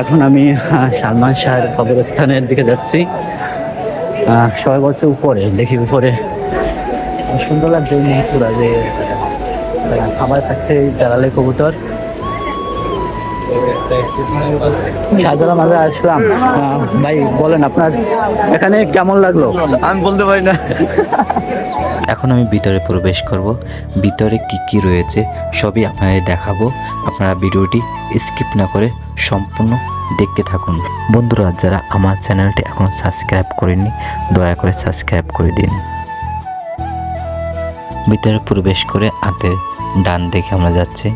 এখন আমি সালমান শাহের কবরস্থানের দিকে যাচ্ছি। সবাই বলছে উপরে, দেখি উপরে। সুন্দর লাগছে এই মুহূর্তটা যে খাবার খাচ্ছে জালালে কবুতর। শাহজালাল মাঝে আসলাম। ভাই, বলেন আপনার, এখানে কেমন লাগল? আমি বলতে পারি না। এখন আমি ভিতরে প্রবেশ করব। ভিতরে কি কি রয়েছে সবই আপনাদের দেখাবো। আপনারা ভিডিওটি স্কিপ না করে সম্পূর্ণ দেখতে থাকুন। বন্ধুরা, যারা আমার চ্যানেলটি এখন সাবস্ক্রাইব করেননি, দয়া করে সাবস্ক্রাইব করে দিন। ভিতরে প্রবেশ করে হাতের ডান দেখে আমরা যাচ্ছি।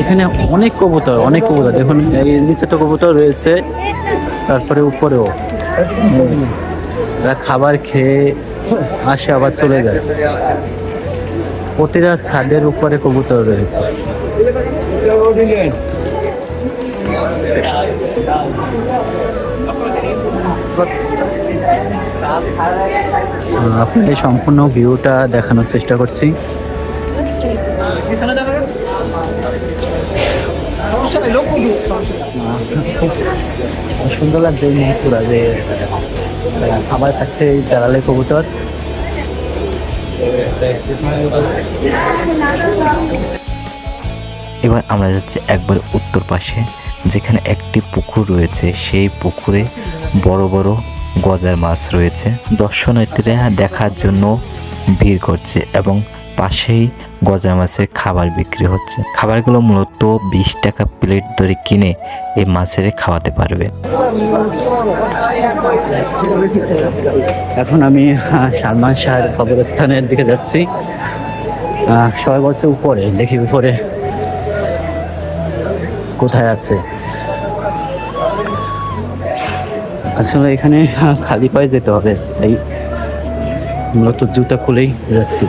এখানে অনেক কবুতর অনেক কবুতর। দেখুন নিচে তো কবুতর রয়েছে, তারপরে উপরেও। খাবার খেয়ে আসে, আবার চলে যায়। প্রতিটা ছাদের উপরে কবুতর রয়েছে। আপনাদের সম্পূর্ণ ভিউটা দেখানোর চেষ্টা করছি। সুন্দর লাগছে এই যে আহ, কাছে জালালে কবুতর। এবার আমরা যাচ্ছি একবার উত্তর পাশে যেখানে একটি পুকুর রয়েছে। সেই পুকুরে বড় বড় গজার মাছ রয়েছে। দর্শনার্থীরা দেখার জন্য ভিড় করছে এবং পাশেই গজার মাছের খাবার বিক্রি হচ্ছে। খাবারগুলো মূলত বিশ টাকা প্লেট ধরে কিনে এই মাছের খাওয়াতে পারবে। এখন আমি সালমান শাহের কবরস্থানের দিকে যাচ্ছি। সবাই বলছে উপরে, দেখি উপরে কোথায় আছে। আসলে এখানে খালি পায়ে যেতে হবে। তাই মূলত জুতা খুলেই যাচ্ছি।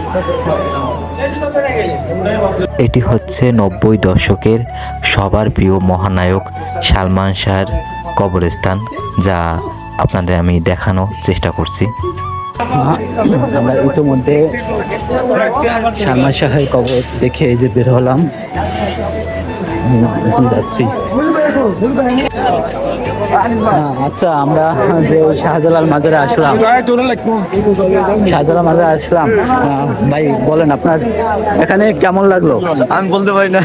এটি হচ্ছে নব্বই দশকের সবার প্রিয় মহানায়ক সালমান শাহর কবরস্থান, যা আপনাদের আমি দেখানোর চেষ্টা করছি। আমরা ইতিমধ্যে সালমান শাহের কবর দেখে এই যে বের হলাম। যাচ্ছি। আচ্ছা আমরা যে শাহজালাল মাজারে আসলাম। শাহজালাল মাজারে আসলাম। ভাই বলেন আপনার এখানে কেমন লাগল? আমি বলতে পারি না।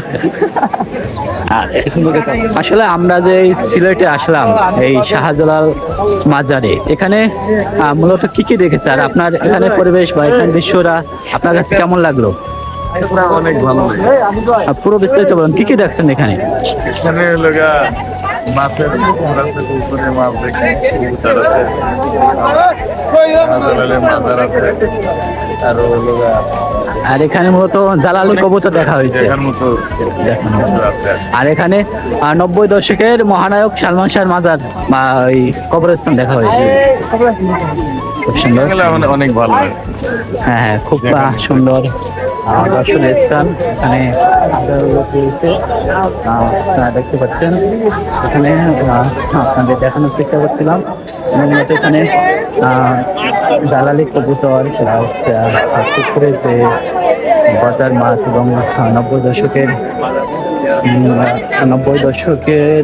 আসলে আমরা যে সিলেটে আসলাম এই শাহজালাল মাজারে এখানে মূলত কি কি দেখেছে? আর আপনার এখানে পরিবেশ বা এখানে দৃশ্যরা আপনার কাছে কেমন লাগল? অনেক ভালো পুরো বিস্তারিত বলুন কি কি দেখছেন এখানে? মাছের পুকুরে মাছ দেখি কবুতর আছে মাজার আছে আর হলো আর এখানে মূলত জালালি কবুতর দেখা হয়েছে। আর এখানে নব্বই দশকের মহানায়ক সালমান শাহর মাজার কবরস্থান দেখা হয়েছে। খুব সুন্দর। এগুলো অনেক- ভালো হ্যাঁ হ্যাঁ খুব সুন্দর। দর্শনীয় স্থান এখানে আপনারা দেখতে পাচ্ছেন। এখানে আপনাদের দেখানোর চেষ্টা করছিলাম। মূলত এখানে জালালি কবুতর হচ্ছে পুকুরে যে বাজার মাছ এবং নব্বই দশকের নব্বই দশকের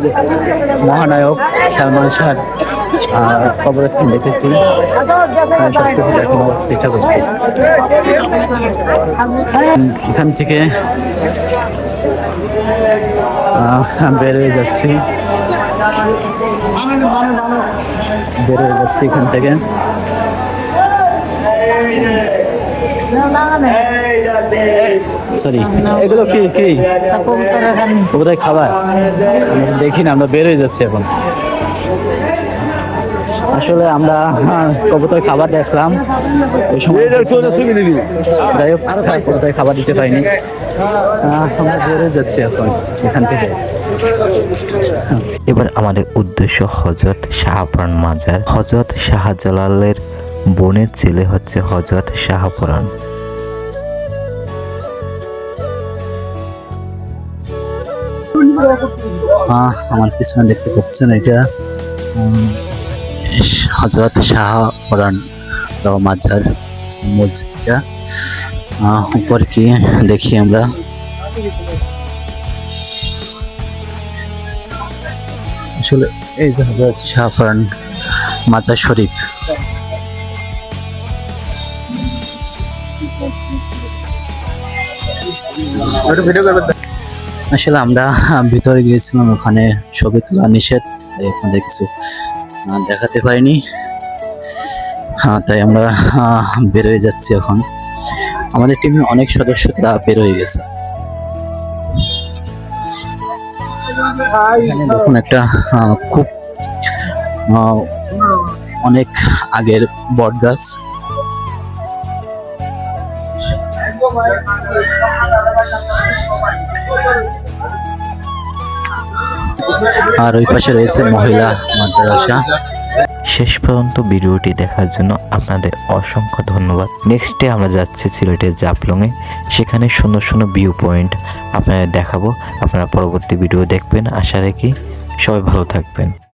মহানায়ক সালমান শাহ। আর কবরস্থান দেখেছি আমি সবকিছু দেখানোর চেষ্টা করছি। এখান থেকে বের হয়ে যাচ্ছি। বের হয়ে যাচ্ছি এখান থেকে। সরি এগুলো কি কি? কোথায় খাবার? দেখি না আমরা বের হয়ে যাচ্ছি এখন। আসলে আমরা আহ, কবুতর খাবার দেখলাম। ওই সময় যাই হোক কবুতর খাবার দিতে পারিনি। আমরা হয়ে যাচ্ছি এখন এখান থেকে। এবার আমাদের উদ্দেশ্য হজরত শাহপুরান মাজার। হজরত শাহজালালের বোনের ছেলে হচ্ছে হজরত শাহপুরান। আহ, আমার পিছনে দেখতে পাচ্ছেন এটা। হজরত শাহ পরান মাজার মসজিদটা উপর কি দেখি আমরা। আসলে এই যে হজরত শাহ শাহপুরান মাজার শরীফ। আসলে আমরা ভিতরে গিয়েছিলাম ওখানে ছবি তোলা নিষেধ আপনাদের কিছু দেখাতে পারিনি। হ্যাঁ তাই আমরা আহ, বের হয়ে যাচ্ছি এখন। আমাদের টিমের অনেক সদস্য তারা বের হয়ে গেছে দেখুন একটা খুব অনেক আগের বট গাছ। আর ওই পাশে রয়েছে মহিলা মাদ্রাসা। শেষ পর্যন্ত ভিডিওটি দেখার জন্য আপনাদের অসংখ্য ধন্যবাদ। নেক্সটে আমরা যাচ্ছি সিলেটের জাপলংয়ে সেখানে সুন্দর সুন্দর ভিউ পয়েন্ট আপনাদের দেখাবো। আপনারা পরবর্তী ভিডিও দেখবেন। আশা রাখি সবাই ভালো থাকবেন।